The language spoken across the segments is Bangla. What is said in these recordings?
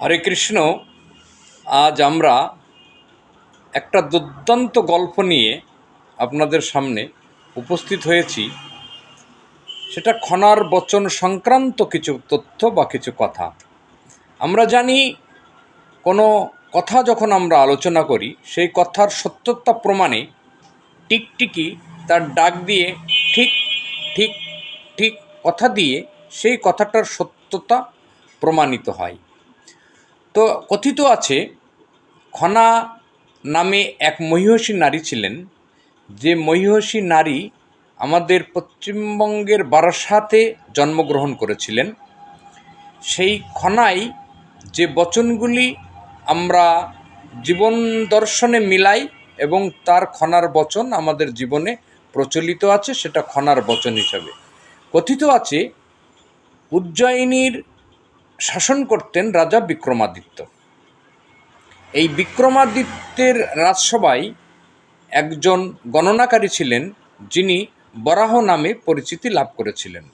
হরে কৃষ্ণ, আজ আমরা একটা দুর্দান্ত গল্প নিয়ে আপনাদের সামনে উপস্থিত হয়েছি। সেটা খনার বচন সংক্রান্ত কিছু তথ্য বা কিছু কথা। আমরা জানি, কোনো কথা যখন আমরা আলোচনা করি, সেই কথার সত্যতা প্রমাণে টিকটিকি তার ডাক দিয়ে ঠিক ঠিক ঠিক কথা দিয়ে সেই কথাটার সত্যতা প্রমাণিত হয়। তো কথিত আছে, খনা নামে এক মহিষী নারী ছিলেন। যে মহিষী নারী আমাদের পশ্চিমবঙ্গের বারাসাতে জন্মগ্রহণ করেছিলেন। সেই খনাই যে বচনগুলি আমরা জীবন দর্শনে মিলাই এবং তার খনার বচন আমাদের জীবনে প্রচলিত আছে, সেটা খনার বচন হিসাবে। কথিত আছে, উজ্জয়িনীর শাসন করতেন রাজা বিক্রমাদিত্য। এই বিক্রমাদিত্যের রাজসভায় একজন গণনাকারী ছিলেন, যিনি বরাহ নামে পরিচিতি লাভ করেছিলেন।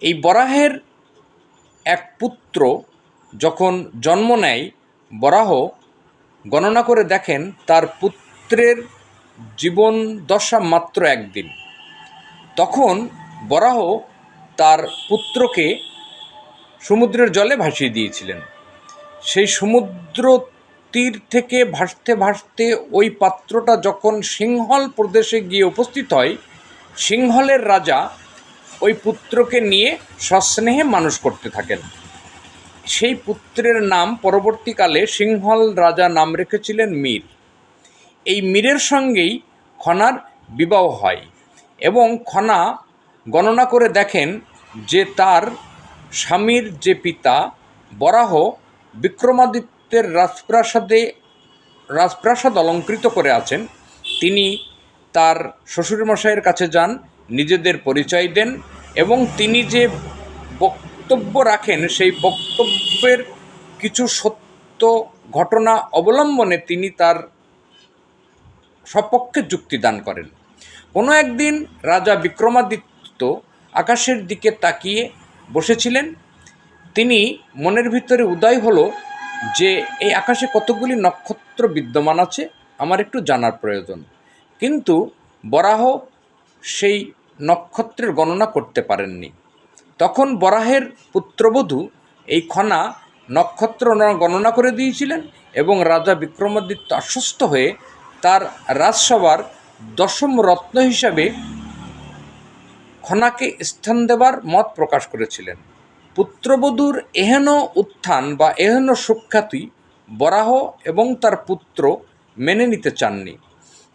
এই বরাহের এক পুত্র যখন জন্ম নেয়, বরাহ গণনা করে দেখেন তার পুত্রের জীবন দশা মাত্র একদিন। তখন বরাহ তার পুত্রকে সমুদ্রের জলে ভাসিয়ে দিয়েছিলেন। সেই সমুদ্র তীর থেকে ভাসতে ভাসতে ওই পাত্রটা যখন সিংহল প্রদেশে গিয়ে উপস্থিত হয়, সিংহলের রাজা ওই পুত্রকে নিয়ে সস্নেহে মানুষ করতে থাকেন। সেই পুত্রের নাম পরবর্তীকালে সিংহল রাজা নাম রেখেছিলেন মীর। এই মীরের সঙ্গেই খনার বিবাহ হয় এবং খনা গণনা করে দেখেন যে তার স্বামীর যে পিতা, বরাহ বিক্রমাদিত্যের রাজপ্রাসাদে, রাজপ্রাসাদ অলঙ্কৃত করে আছেন, তিনি তার শ্বশুরমশাইয়ের কাছে যান, নিজেদের পরিচয় দেন এবং তিনি যে বক্তব্য রাখেন, সেই বক্তব্যের কিছু সত্য ঘটনা অবলম্বনে তিনি তার সপক্ষে যুক্তি দান করেন। কোনো একদিন রাজা বিক্রমাদিত্য আকাশের দিকে তাকিয়ে বসেছিলেন। তিনি মনের ভিতরে উদয় হলো যে এই আকাশে কতগুলি নক্ষত্র বিদ্যমান আছে, আমার একটু জানার প্রয়োজন। কিন্তু বরাহ সেই নক্ষত্রের গণনা করতে পারেননি। তখন বরাহের পুত্রবধূ এই খনা নক্ষত্র গণনা করে দিয়েছিলেন এবং রাজা বিক্রমাদিত্য আশ্বস্ত হয়ে তার রাজসভার দশম রত্ন হিসাবে খনাকে স্থান দেবার মত প্রকাশ করেছিলেন। পুত্রবধূর এহেন উত্থান বা এহেন সুখ্যাতি বরাহ এবং তার পুত্র মেনে নিতে চাননি।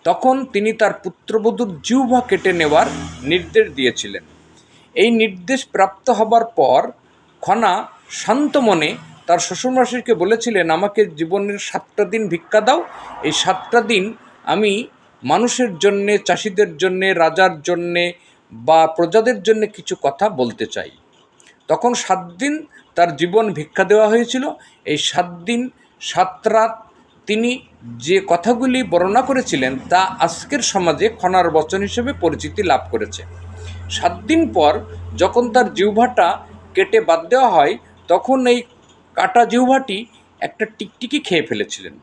তখন তিনি তার পুত্রবধূর জিহ্বা কেটে নেওয়ার নির্দেশ দিয়েছিলেন। এই নির্দেশ প্রাপ্ত হবার পর খনা শান্ত মনে তার শ্বশুরমশাইকে বলেছিলেন, আমাকে জীবনের সাতটা দিন ভিক্ষা দাও। এই সাতটা দিন আমি মানুষের জন্যে, চাষিদের জন্যে, রাজার জন্যে বা প্রজাদের জন্য কিছু কথা বলতে চাই। তখন সাত দিন তার জীবন ভিক্ষা দেওয়া হয়েছিল। এই সাত দিন, সাত রাত তিনি যে কথাগুলি বর্ণনা করেছিলেন তা আজকের সমাজে খনার বচন হিসেবে পরিচিতি লাভ করেছে। সাত দিন পর যখন তার জিহ্বাটা কেটে বাদ দেওয়া হয়, তখন এই কাটা জিহ্বাটি একটা টিকটিকি খেয়ে ফেলেছিলেন।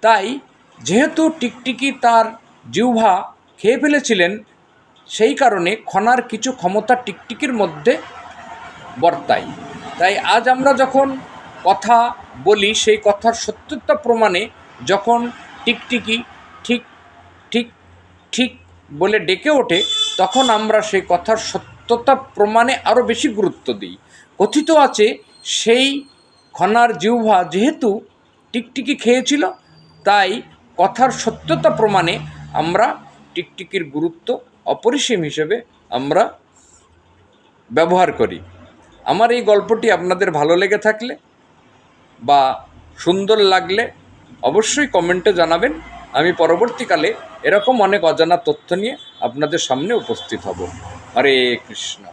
তাই যেহেতু টিকটিকি তার জিহ্বা খেয়ে ফেলেছিলেন সেই কারণে খনার কিছু ক্ষমতা টিকটিকির মধ্যে বর্তায়। তাই আজ আমরা যখন কথা বলি, সেই কথার সত্যতা প্রমাণে যখন টিকটিকি ঠিক ঠিক ঠিক বলে ডেকে ওঠে, তখন আমরা সেই কথার সত্যতা প্রমাণে আরও বেশি গুরুত্ব দিই। কথিত আছে, সেই খনার জিহ্বা যেহেতু টিকটিকি খেয়েছিল, তাই কথার সত্যতা প্রমাণে আমরা টিকটিকির গুরুত্ব অপরিসীম হিসেবে আমরা ব্যবহার করি। আমার এই গল্পটি আপনাদের ভালো লেগে থাকলে বা সুন্দর লাগলে অবশ্যই কমেন্টে জানাবেন। আমি পরবর্তীকালে এরকম অনেক অজানা তথ্য নিয়ে আপনাদের সামনে উপস্থিত হব। হরে কৃষ্ণ।